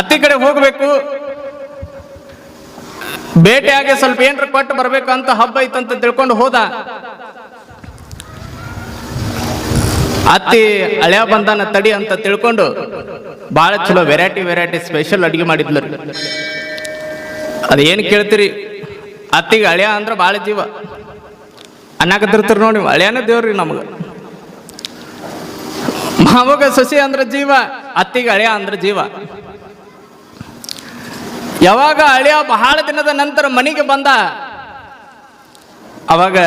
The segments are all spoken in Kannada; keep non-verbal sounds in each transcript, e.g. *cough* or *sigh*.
ಅತ್ತಿ ಕಡೆ ಹೋಗ್ಬೇಕು. ಭೇಟಿಯಾಗಿ ಸ್ವಲ್ಪ ಏನ್ರ ಕೊಟ್ಟು ಬರ್ಬೇಕು ಅಂತ ಹಬ್ಬ ಐತಂತ ತಿಳ್ಕೊಂಡು ಹೋದ. ಅತ್ತಿ ಹಳೆಯ ಬಂಧನ ತಡಿ ಅಂತ ತಿಳ್ಕೊಂಡು ಭಾಳ ಚಲೋ ವೆರೈಟಿ ವೆರೈಟಿ ಸ್ಪೆಷಲ್ ಅಡಿಗೆ ಮಾಡಿದ್ಲು ಅದೇನು ಕೇಳ್ತೀರಿ? ಅತ್ತಿಗೆ ಹಳೆಯ ಅಂದ್ರೆ ಭಾಳ ಜೀವ. ಅನ್ನಕತ್ತಿರ್ತೀರಿ ನೋಡಿ ಹಳೆಯನೇ ದೇವ್ರಿ ನಮ್ಗೆ. ಮಾವಾಗ ಸಸಿ ಅಂದ್ರೆ ಜೀವ, ಅತ್ತಿಗೆ ಹಳೆಯ ಅಂದ್ರೆ ಜೀವ. ಯಾವಾಗ ಅಳಿಯ ಬಹಳ ದಿನದ ನಂತರ ಮನೆಗೆ ಬಂದ? ಅವಾಗ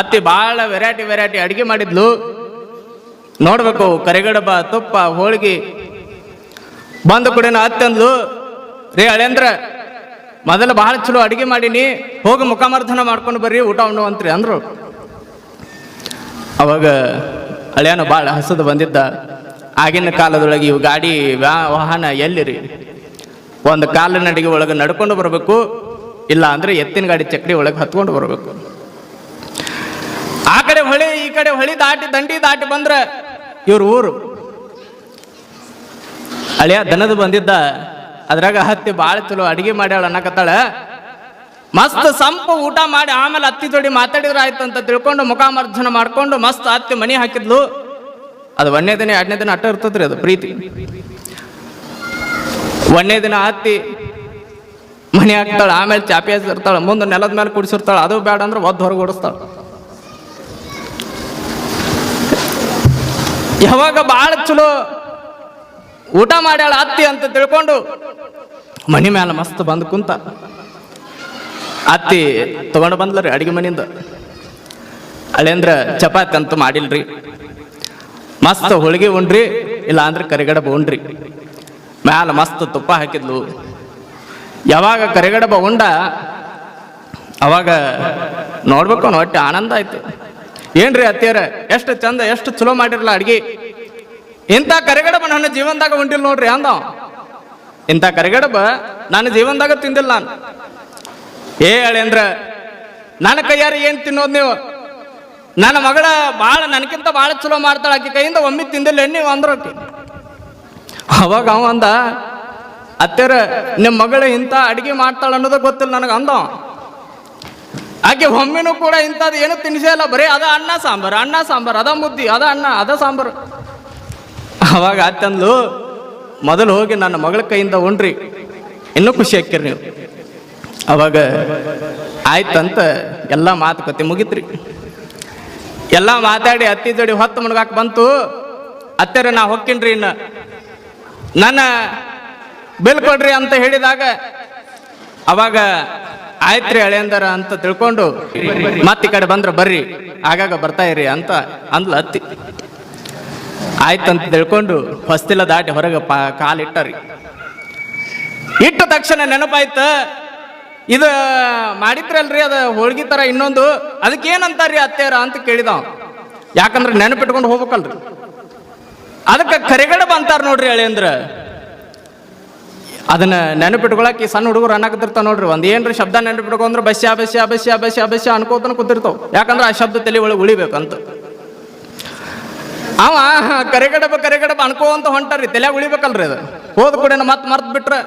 ಅತ್ತಿ ಬಹಳ ವೆರೈಟಿ ವೆರೈಟಿ ಅಡುಗೆ ಮಾಡಿದ್ಲು. ನೋಡ್ಬೇಕು, ಕರಿಗಡಬ, ತುಪ್ಪ, ಹೋಳಿಗೆ. ಬಂದ ಕೂಡೇನ ಅತ್ತಂದ್ಲು ರೇ ಅಳೆಂದ್ರ ಮೊದಲು ಬಹಳ ಚಲೋ ಅಡುಗೆ ಮಾಡೀನಿ, ಹೋಗಿ ಮುಖಮರ್ಧನ ಮಾಡ್ಕೊಂಡು ಬರ್ರಿ, ಊಟ ಉಣ್ಣುವಂತ್ರಿ ಅಂದ್ರು. ಅವಾಗ ಅಳಿಯನು ಭಾಳ ಹಸದು ಬಂದಿದ್ದ. ಆಗಿನ ಕಾಲದೊಳಗೆ ಇವು ಗಾಡಿ ವಾಹನ ಎಲ್ಲಿರಿ? ಒಂದು ಕಾಲಿನಡಿಗೆ ಒಳಗೆ ನಡ್ಕೊಂಡು ಬರಬೇಕು, ಇಲ್ಲ ಅಂದ್ರೆ ಎತ್ತಿನ ಗಾಡಿ ಚಕ್ಡಿ ಒಳಗೆ ಹತ್ಕೊಂಡು ಬರಬೇಕು. ಆ ಕಡೆ ಹೊಳಿ, ಈ ಕಡೆ ಹೊಳಿ ದಾಟಿ, ದಂಡಿ ದಾಟಿ ಬಂದ್ರೆ ಇವ್ರ ಊರು. ಅಳಿಯ ದನದ ಬಂದಿದ್ದ, ಅದ್ರಾಗ ಹತ್ತಿ ಭಾಳ ಚಲೋ ಅಡಿಗೆ ಮಾಡ್ಯಾಳ ಅನ್ನಕತ್ತಾಳ. ಮಸ್ತ್ ಸಂಪು ಊಟ ಮಾಡಿ ಆಮೇಲೆ ಅತ್ತಿ ಜೋಡಿ ಮಾತಾಡಿದ್ರೆ ಆಯ್ತು ಅಂತ ತಿಳ್ಕೊಂಡು ಮುಖಾಮರ್ಜನ ಮಾಡ್ಕೊಂಡು ಮಸ್ತ್ ಅತ್ತಿ ಮನಿ ಹಾಕಿದ್ಲು. ಅದು ಒಂದನೇ ದಿನ, ಎರಡನೇ ದಿನ ಅಟ್ಟ ಇರ್ತದ್ರಿ ಅದು ಪ್ರೀತಿ. ಒಂದನೇ ದಿನ ಹತ್ತಿ ಮನೆ ಹಾಕ್ತಾಳೆ, ಆಮೇಲೆ ಚಾಪಿ ಹಚ್ಚಿರ್ತಾಳೆ, ಮುಂದೆ ನೆಲದ ಮೇಲೆ ಕುಡಿಸಿರ್ತಾಳೆ, ಅದು ಬೇಡ ಅಂದ್ರೆ ಒದ್ದು ಹೊರಗೆ ಓಡಿಸ್ತಾಳೆ. ಯಾವಾಗ ಭಾಳ ಚಲೋ ಊಟ ಮಾಡ್ಯಾಳ ಅತ್ತಿ ಅಂತ ತಿಳ್ಕೊಂಡು ಮನಿ ಮ್ಯಾಲ ಮಸ್ತ್ ಬಂದು ಕುಂತ, ಅತ್ತಿ ತಗೊಂಡು ಬಂದ್ಲರಿ ಅಡಿಗೆ ಮನಿಂದ ಅಳೇಂದ್ರ ಚಪಾತಿ ಅಂತ ಮಾಡಿಲ್ರಿ. ಮಸ್ತ್ ಹೋಳಿಗೆ ಉಂಡ್ರಿ ಇಲ್ಲ ಅಂದ್ರೆ ಕರಿಗಡಬ ಉಂಡ್ರಿ. ಮ್ಯಾಲ ಮಸ್ತ್ ತುಪ್ಪ ಹಾಕಿದ್ಲು. ಯಾವಾಗ ಕರಿಗಡಬ ಉಂಡ, ಅವಾಗ ನೋಡ್ಬೇಕು ಅವ್ನು ಹೊಟ್ಟೆ ಆನಂದ ಆಯ್ತು. ಏನ್ರಿ ಅತ್ತಿಯರ, ಎಷ್ಟು ಚಂದ, ಎಷ್ಟು ಚಲೋ ಮಾಡಿರಲ್ಲ ಅಡ್ಗೆ. ಇಂಥ ಕರಿಗಡಬ ನನ್ನ ಜೀವನದಾಗ ಉಂಟಿಲ್ಲ ನೋಡ್ರಿ ಅಂದ. ಇಂಥ ಕರಿಗಡಬ ನನ್ನ ಜೀವನದಾಗ ತಿಂದಿಲ್ಲ ನಾನು. ಏ ಹೇಳೇಂದ್ರ ನನ್ನ ಕೈಯಾರ ಏನ್ ತಿನ್ನೋದು ನೀವು? ನನ್ನ ಮಗಳ ಭಾಳ ನನಗಿಂತ ಭಾಳ ಚಲೋ ಮಾಡ್ತಾಳ, ಆಕಿ ಕೈಯಿಂದ ಒಮ್ಮೆ ತಿಂದಿಲ್ಲ ನೀವು ಅಂದ್ರ ಆಕಿ ಅವಾಗ ಅವ ಅಂದ, ಅತ್ತೆರ ನಿಮ್ಮ ಮಗಳು ಇಂಥ ಅಡಿಗೆ ಮಾಡ್ತಾಳ ಅನ್ನೋದು ಗೊತ್ತಿಲ್ಲ ನನಗೆ, ಅಂದ. ಆಕೆ ಒಮ್ಮೆನೂ ಕೂಡ ಇಂಥದ್ದು ಏನು ತಿನ್ಸೇ ಇಲ್ಲ, ಬರೀ ಅದ ಅನ್ನ ಸಾಂಬಾರು ಅನ್ನ ಸಾಂಬಾರು, ಅದ ಮುದ್ದಿ, ಅದ ಅನ್ನ, ಅದ ಸಾಂಬಾರು. ಅವಾಗ ಅತ್ತಂದ್ಲು ಮೊದಲು ಹೋಗಿ ನನ್ನ ಮಗಳ ಕೈಯಿಂದ ಉಣ್ರಿ, ಇನ್ನೂ ಖುಷಿ ಹಾಕಿರಿ ನೀವು. ಅವಾಗ, ಆಯ್ತಂತ, ಎಲ್ಲ ಮಾತುಕತೆ ಮುಗಿತ್ರಿ. ಎಲ್ಲ ಮಾತಾಡಿ ಅತ್ತಿ ಜೋಡಿ ಹೊತ್ತು ಮುಣಗಾಕ್ ಬಂತು, ಅತ್ತೆರ, ನಾ ಹೊಕ್ಕಿನ್ರಿ ಇನ್ನ. ನನ್ನ ಬಿಲ್ ಕೊಡ್ರಿ ಅಂತ ಹೇಳಿದಾಗ ಅವಾಗ ಆಯ್ತ್ರಿ ಹಳೆಯಂದರ ಅಂತ ತಿಳ್ಕೊಂಡು ಮತ್ತೆ ಈ ಕಡೆ ಬಂದ್ರ ಬರ್ರಿ, ಆಗಾಗ ಬರ್ತಾ ಇರಿ ಅಂತ ಅಂದ್ಲ ಅತ್ತಿ. ಆಯ್ತಂತ ತಿಳ್ಕೊಂಡು ಹೊಸ್ತಿಲ ದಾಟಿ ಹೊರಗೆ ಪಾ ಕಾಲಿಟ್ಟರಿ ಇಟ್ಟ ತಕ್ಷಣ ನೆನಪಾಯ್ತ, ಇದು ಮಾಡಿದ್ರಲ್ರಿ ಅದು ಹೋಳ್ಗಿ ತರ ಇನ್ನೊಂದು ಅದಕ್ಕೆ ಏನಂತಾರ್ರಿ ಅತ್ತೇರ ಅಂತ ಕೇಳಿದ ಯಾಕಂದ್ರೆ ನೆನಪಿಟ್ಕೊಂಡು ಹೋಗ್ಬೇಕಲ್ರಿ. ಅದಕ್ಕೆ ಕರೆಗಡ ಬಂತಾರ ನೋಡ್ರಿ ಹೇಳಿ ಅಂದ್ರ. ಅದನ್ನ ನೆನಪಿಟ್ಕೊಳಕ್ಕೆ ಸಣ್ಣ ಹುಡುಗರು ಅನ್ನಕತ್ತಿರ್ತಾವ ನೋಡ್ರಿ, ಒಂದ್ ಏನ್ರಿ ಶಬ್ದ ನೆನಪಿಟ್ಕೊಂಡ್ರೆ ಬಸ್ಯ ಬಸ್ಯ ಬಸ್ಯ ಬಸ್ಯ ಬಸ್ಯ ಅನ್ಕೋತನ ಕೂತಿರ್ತಾವ. ಯಾಕಂದ್ರೆ ಆ ಶಬ್ದ ತಲೆ ಒಳಗೆ ಉಳಿಬೇಕಂತ. ಅವ ಕರೆಗಡಬ ಕರೆಗಡಬ ಅನ್ಕೋ ಅಂತ ಹೊಂಟಾರಿ ತಲೆ ಉಳಿಬೇಕಲ್ರಿ ಅದು. ಹೋದ ಕೂಡ ಮತ್ತೆ ಮರ್ತ್ ಬಿಟ್ರೆ.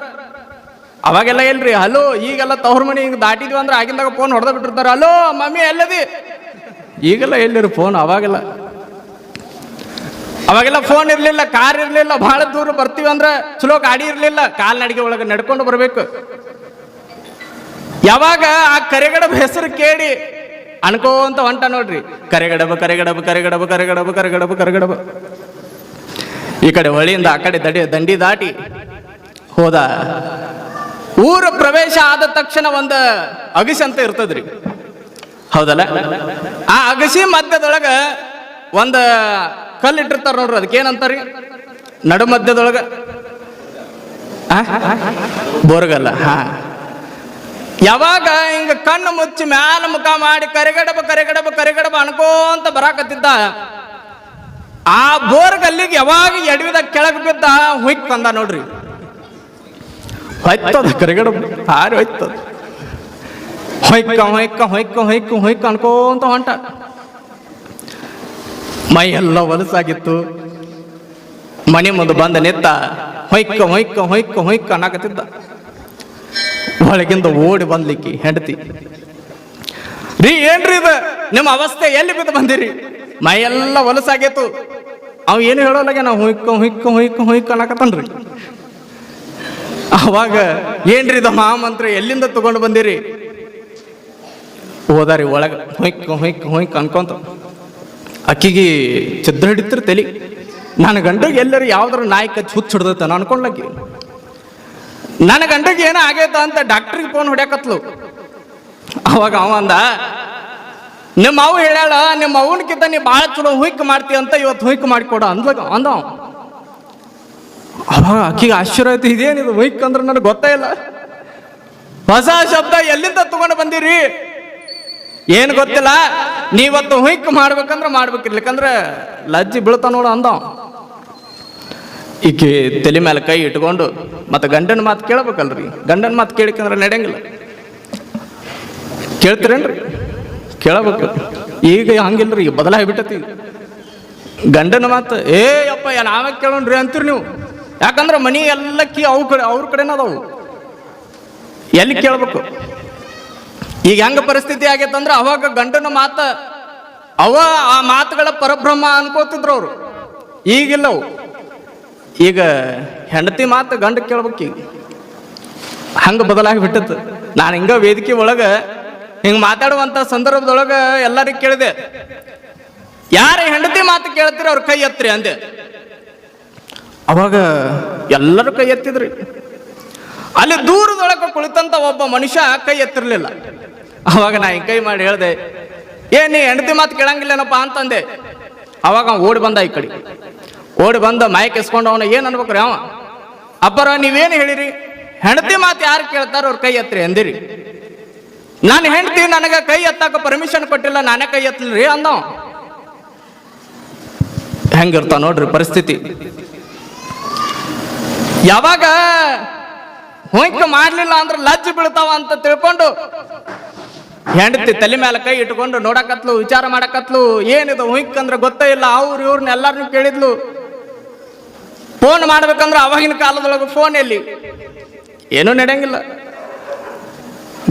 ಅವಾಗೆಲ್ಲ ಇಲ್ರಿ ಹಲೋ, ಈಗೆಲ್ಲ ತವ್ರ ಮನಿ ಹಿಂಗೆ ದಾಟಿದ್ವಿ ಅಂದ್ರೆ ಆಗಿಂದಾಗ ಫೋನ್ ಹೊಡೆದ ಬಿಟ್ಟಿರ್ತಾರೆ. ಹಲೋ, ಮಮ್ಮಿ ಎಲ್ಲದಿ? ಈಗೆಲ್ಲ ಎಲ್ಲಿರಿ ಫೋನ್ ಅವಾಗೆಲ್ಲ. ಅವಾಗೆಲ್ಲ ಫೋನ್ ಇರಲಿಲ್ಲ ಕಾರ್ ಇರಲಿಲ್ಲ ಬಹಳ ದೂರ ಬರ್ತೀವಿ ಅಂದ್ರೆ ಚಲೋ ಗಾಡಿ ಇರಲಿಲ್ಲ, ಕಾಲ್ನಡಿಗೆ ಒಳಗೆ ನಡ್ಕೊಂಡು ಬರಬೇಕು. ಯಾವಾಗ ಆ ಕರೆಗಡಬ ಹೆಸರು ಕೇಳಿ ಅನ್ಕೋಂತ ಹೊಂಟ ನೋಡ್ರಿ. ಕರೆಗಡಬ ಕರೆಗಡಬ ಕರೆಗಡಬ ಕರೆಗಡಬ ಕರೆಗಡಬ ಕರೆಗಡಬ. ಈ ಕಡೆ ಹೊಳಿಯಿಂದ ಆ ಕಡೆ ದಡಿ, ದಂಡಿ ದಾಟಿ ಹೋದ ಊರ ಪ್ರವೇಶ ಆದ ತಕ್ಷಣ ಒಂದು ಅಗಸಿ ಅಂತ ಇರ್ತದ್ರಿ. ಹೌದಲ್ಲ? ಆ ಅಗಸಿ ಮಧ್ಯದೊಳಗ ಒಂದ ಕಲ್ಲು ಇಟ್ಟಿರ್ತಾರ ನೋಡ್ರಿ ಅದಕ್ಕೆ ಏನಂತಾರಿ ನಡು ಮಧ್ಯದೊಳಗ? ಬೋರ್ಗಲ್ಲ ಹಾ. ಯಾವಾಗ ಹಿಂಗ ಕಣ್ಣು ಮುಚ್ಚಿ ಮ್ಯಾಲ ಮುಖ ಮಾಡಿ ಕರಿಗಡಬ ಕರಿಗಡಬ ಕರಿಗಡಬ ಅನ್ಕೋಂತ ಬರಾಕತ್ತಿದ್ದ ಆ ಬೋರ್ಗಲ್ಲಿಗೆ ಯಾವಾಗ ಎಡವಿದ ಕೆಳಗೆ ಬಿದ್ದ ಹುಯ್ ಬಂದ ನೋಡ್ರಿ. ಹೊಯ್ತದ ಕರಿಗಡ ಹಾರಿ ಹೊಯ್ತದ. ಹೊಯ್ಕ ಹೊಯ್ಕ ಹೊಯ್ಕ ಹೊಯ್ಕ ಹೊಯ್ಕ ಅನ್ಕೋಂತ ಹೊಂಟ. ಮೈ ಎಲ್ಲ ಹೊಲಸಾಗಿತ್ತು ಮನೆ ಮುಂದೆ ಬಂದ ನಿತ್ತ ಹೊಯ್ಕ ಹೊಯ್ಕ ಹೊಯ್ಕ ಹೊಯ್ಕ ಅನ್ನಕತ್ತಿದ್ದ. ಒಳಗಿಂದ ಓಡಿ ಬಂದ್ಲಿಕ್ಕೆ ಹೆಂಡತಿ. ರೀ, ಏನ್ರಿ ಇದು? ನಿಮ್ಮ ಅವಸ್ಥೆ ಎಲ್ಲಿ ಬಿದ್ದು ಬಂದಿರಿ? ಮೈ ಎಲ್ಲ ಹೊಲಸಾಗೈತು ಅವ್ ಏನು ಹೇಳೋಲಾಗೆ ನಾವು ಹೊಯ್ಕ ಹೊಯ್ಕ ಹೊಯ್ಕ, ಹುಯ್ಕ ಅನ್ನಕತ್ತನ್ರಿ. ಅವಾಗ ಏನ್ರಿ ಇದು ಮಹಾಮಂತ್ರ ಎಲ್ಲಿಂದ ತಗೊಂಡು ಬಂದಿರಿ? ಹೋದಾರಿ ಒಳಗೆ. ಹೊಯ್ಕ ಹೊಯ್ಕ ಹೊಯ್ಕ ಅನ್ಕೊಂತ. ಅಕ್ಕಿಗೆ ಚಿದ್ರ ಹಿಡಿತ್ರಿ ತಲೆ ನನ್ನ ಗಂಡಗೆ ಎಲ್ಲರೂ ಯಾವ್ದಾರ ನಾಯಿ ಕಚ್ಚಿ ಹುಚ್ಚ ಹಿಡ್ದೈತೆ ನಾನು ಅನ್ಕೊಂಡ್ಲಕ್ಕಿ. ನನ್ನ ಗಂಡಗೆ ಏನೋ ಆಗೈತ ಅಂತ ಡಾಕ್ಟ್ರಿಗೆ ಫೋನ್ ಹೊಡ್ಯಾಕತ್ಲು. ಅವಾಗ ಅವ ಅಂದ, ನಿಮ್ಮ ಅವು ಹೇಳ ನಿಮ್ಮ ಅವನಕ್ಕಿಂತ ನೀ ಭಾಳ ಚಲೋ ಹುಯ್ಕ್ ಮಾಡ್ತಿ ಅಂತ ಇವತ್ತು ಹುಯ್ಕ್ ಮಾಡಿಕೊಡ ಅಂದ್ಲ ಅಂದ ಅವ. ಅವಾಗ ಅಕ್ಕಿಗೆ ಆಶ್ಚರ್ಯ ಆಯ್ತು ಇದೇನಿದು ಹುಯ್ಕ್ ಅಂದ್ರೆ ನನಗೆ ಗೊತ್ತೇ ಇಲ್ಲ. ಹೊಸ ಶಬ್ದ ಎಲ್ಲಿಂದ ತಗೊಂಡು ಬಂದಿರಿ? ಏನು ಗೊತ್ತಿಲ್ಲ? ನೀವತ್ತು ಹುಯ್ಕ್ ಮಾಡ್ಬೇಕಂದ್ರೆ ಮಾಡ್ಬೇಕಿರ್ಲಿಕ್ಕಂದ್ರೆ ಲಜ್ಜಿ ಬೀಳ್ತಾ ನೋಡು ಅಂದ ಅವ. ಈಕೆ ತಲೆ ಮೇಲೆ ಕೈ ಇಟ್ಕೊಂಡು, ಮತ್ತೆ ಗಂಡನ ಮಾತು ಕೇಳ್ಬೇಕಲ್ರಿ. ಗಂಡನ ಮಾತು ಕೇಳಿಕಂದ್ರೆ ನಡೆಯಂಗಿಲ್ಲ. ಕೇಳ್ತೀರೇನ್ರಿ? ಕೇಳಬೇಕು. ಈಗ ಹಂಗಿಲ್ರಿ, ಈಗ ಬದಲಾಗಿ ಬಿಟ್ಟತಿ. ಗಂಡನ ಮಾತು, ಏ ಅಪ್ಪ ನಾವೇ ಕೇಳೋಣ್ರಿ? ಅಂತೀರಿ ನೀವು. ಯಾಕಂದ್ರೆ ಮನಿ ಎಲ್ಲ ಕಿ ಅವ್ರ ಕಡೆ, ಅವ್ರ ಕಡೆನ ಅದಾವು. ಎಲ್ಲಿ ಕೇಳ್ಬೇಕು? ಈಗ ಹೆಂಗ ಪರಿಸ್ಥಿತಿ ಆಗೈತಂದ್ರೆ ಅವಾಗ ಗಂಡನ ಮಾತ, ಅವ ಆ ಮಾತುಗಳ ಪರಬ್ರಹ್ಮ ಅನ್ಕೋತಿದ್ರು ಅವರು. ಈಗಿಲ್ಲ ಅವು. ಈಗ ಹೆಂಡತಿ ಮಾತು ಗಂಡ ಕೇಳ್ಬೇಕು ಈಗ. ಹಂಗ ಬದಲಾಗಿ ಬಿಟ್ಟತ್ತು ನಾನು ಹಿಂಗ ವೇದಿಕೆ ಒಳಗ ಹಿಂಗೆ ಮಾತಾಡುವಂತ ಸಂದರ್ಭದೊಳಗೆ ಎಲ್ಲರಿಗೂ ಕೇಳಿದೆ. ಯಾರು ಹೆಂಡತಿ ಮಾತು ಕೇಳ್ತೀರ ಅವ್ರ ಕೈ ಎತ್ತರಿ ಅಂದೆ. ಅವಾಗ ಎಲ್ಲರೂ ಕೈ ಎತ್ತಿದ್ರಿ. ಅಲ್ಲಿ ದೂರದೊಳಗೆ ಕುಳಿತಂತ ಒಬ್ಬ ಮನುಷ್ಯ ಕೈ ಎತ್ತಿರ್ಲಿಲ್ಲ. ಅವಾಗ ನಾ ಹಿಂಗೆ ಕೈ ಮಾಡಿ ಹೇಳ್ದೆ, ಏ, ನೀ ಹೆಂಡತಿ ಮಾತು ಕೇಳಂಗಿಲ್ಲೇನಪ್ಪ? ಅಂತಂದೆ. ಅವಾಗ ಅವ ಓಡಿ ಬಂದ ಈ ಕಡೆ. ಓಡಿ ಬಂದ ಮೈಕ್ ಎಸ್ಕೊಂಡು ಅವನ, ಏನು ಅನ್ಬೇಕ್ರಿ ಅವ? ಅಪ್ಪರ, ನೀವೇನು ಹೇಳಿರಿ? ಹೆಂಡತಿ ಮಾತು ಯಾರು ಕೇಳ್ತಾರ ಅವ್ರ ಕೈ ಎತ್ತರಿ? ಅಂದಿರಿ. ನಾನು ಹೆಂಡತಿ ನನಗೆ ಕೈ ಎತ್ತಾಕ ಪರ್ಮಿಷನ್ ಕೊಟ್ಟಿಲ್ಲ, ನಾನೇ ಕೈ ಎತ್ತಲ್ರಿ? ಅಂದವ. ಹೆಂಗಿರ್ತಾವ ನೋಡ್ರಿ ಪರಿಸ್ಥಿತಿ. ಯಾವಾಗ ಹೊಂಕ್ ಮಾಡ್ಲಿಲ್ಲ ಅಂದ್ರೆ ಲಜ್ಜು ಬೀಳ್ತಾವ ಅಂತ ತಿಳ್ಕೊಂಡು ಹೆಂಡತಿ ತಲೆ ಮೇಲೆ ಕೈ ಇಟ್ಕೊಂಡು ನೋಡಕತ್ಲು, ವಿಚಾರ ಮಾಡಕತ್ಲು, ಏನಿದು ಹುಯ್ಕಂದ್ರೆ ಗೊತ್ತೇ ಇಲ್ಲ, ಅವ್ರು ಇವ್ರನ್ನ ಎಲ್ಲಾರನ್ನೂ ಕೇಳಿದ್ಲು. ಫೋನ್ ಮಾಡ್ಬೇಕಂದ್ರೆ ಅವಾಗಿನ ಕಾಲದೊಳಗೆ ಫೋನ್ ಎಲ್ಲಿ? ಏನೂ ನಡೆಯಂಗಿಲ್ಲ.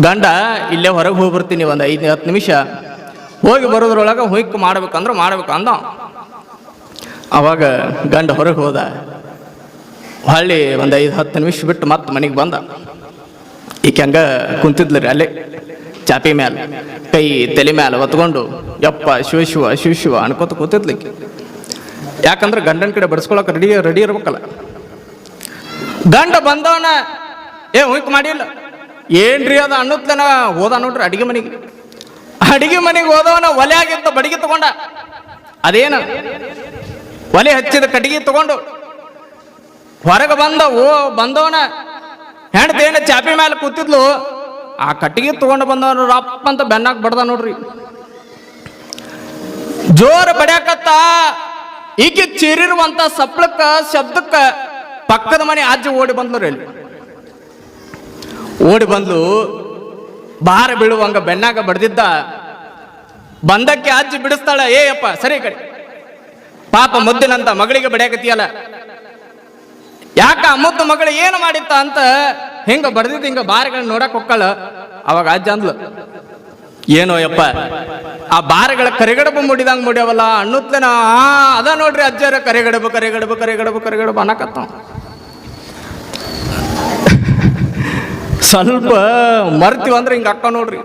ಗಂಡ, ಇಲ್ಲೇ ಹೊರಗೆ ಹೋಗಿ ಬರ್ತೀನಿ ಒಂದು ಐದು ಹತ್ತು ನಿಮಿಷ. ಹೋಗಿ ಬರೋದ್ರೊಳಗೆ ಹುಯ್ಕ್ ಮಾಡ್ಬೇಕಂದ್ರೆ ಮಾಡ್ಬೇಕು ಅಂದ. ಅವಾಗ ಗಂಡ ಹೊರಗೆ ಹೋದ. ಹೊಳ್ಳಿ ಒಂದು ಐದು ಹತ್ತು ನಿಮಿಷ ಬಿಟ್ಟು ಮತ್ತೆ ಮನೆಗೆ ಬಂದ. ಈಕೆ ಹಂಗ ಕುಂತಿದ್ಲು ರೀ ಅಲ್ಲೇ. ಚಾಪಿ ಮ್ಯಾಲ, ಕೈ ತಲೆ ಮ್ಯಾಲ ಹೊತ್ಕೊಂಡು, ಯಪ್ಪ, ಶಿವ ಶಿವ ಶಿವ ಶಿವ ಅನ್ಕೋತ ಕೂತಿದ್ಲಿಕ್ಕೆ. ಯಾಕಂದ್ರೆ ಗಂಡನ ಕಡೆ ಬಡಿಸ್ಕೊಳಕ್ಕೆ ರೆಡಿ ರೆಡಿ ಇರ್ಬೇಕಲ್ಲ. ಗಂಡ ಬಂದವನ, ಏ ಹುಯ್ಕ್ ಮಾಡಿಲ್ಲ. ಏನ್ರಿ ಅದು ಅನ್ನತ್ಲನ ಹೋದ ನೋಡ್ರಿ ಅಡಿಗೆ ಮನೆಗೆ. ಅಡಿಗೆ ಮನೆಗೆ ಹೋದವನ ಒಲೆ ಆಗಿದ್ದ ಬಡಿಗೆ ತಗೊಂಡ. ಅದೇನ? ಒಲೆ ಹಚ್ಚಿದ ಕಟ್ಟಿಗೆ ತಗೊಂಡು. ಹೊರಗೆ ಬಂದ ಓ ಬಂದವನ, ಹೆಂಡತಿ ಏನ ಚಾಪಿ ಮೇಲೆ ಕೂತಿದ್ಲು? ಆ ಕಟ್ಟಿಗೆ ತಗೊಂಡು ಬಂದವನು ರಪ್ಪ ಅಂತ ಬೆನ್ನಾಗ ಬಡ್ದ ನೋಡ್ರಿ. ಜೋರ ಬಡಿಯಾಕತ್ತ. ಈಕೆ ಚೀರಿರುವಂತ ಸಪ್ಳಕ್ಕ ಶಬ್ದಕ್ಕ ಪಕ್ಕದ ಮನೆ ಅಜ್ಜಿ ಓಡಿ ಬಂದ್ಲು ರೀ ಅಲ್ಲಿ. ಓಡಿ ಬಂದ್ಲು. ಬಾರ ಬೀಳುವಂಗ ಬೆನ್ನಾಗ ಬಡ್ದಿದ್ದ. ಬಂದಕ್ಕೆ ಅಜ್ಜಿ ಬಿಡಿಸ್ತಾಳ, ಏ ಅಪ್ಪ, ಸರಿ ಕಡೆ. ಪಾಪ ಮುದ್ದಿನಂತ ಮಗಳಿಗೆ ಬಡಿಯಾಕತಿಯಲ್ಲ ಯಾಕ ಮುದ್ದು ಮಗಳು ಏನು ಮಾಡಿತ್ತ ಅಂತ ಹಿಂಗ ಬಡ್ದಿದ್ದು ಹಿಂಗ ಬಾರಗಳನ್ನ ನೋಡಕ್ ಹೊಕ್ಕಳ ಅವಾಗ ಅಜ್ಜ ಅಂದ್ಲು, ಏನೋ ಯಪ್ಪ, ಆ ಬಾರಗಳ ಕರಿಗಡಬು ಮುಡಿದಂಗ ಮುಡಿಯವಲ್ಲ ಅಣ್ಣುತ್ತೇನ ಆ, ಅದ ನೋಡ್ರಿ ಅಜ್ಜರ ಕರಿಗಡಬು ಕರಿಗಡಬು ಕರಿಗಡಬು ಕರಿಗಡಬು ಅನ್ನಕತ್ತ *laughs* ಸ್ವಲ್ಪ ಮರ್ತೀವಂದ್ರೆ ಹಿಂಗ ಅಕ್ಕ ನೋಡ್ರಿ.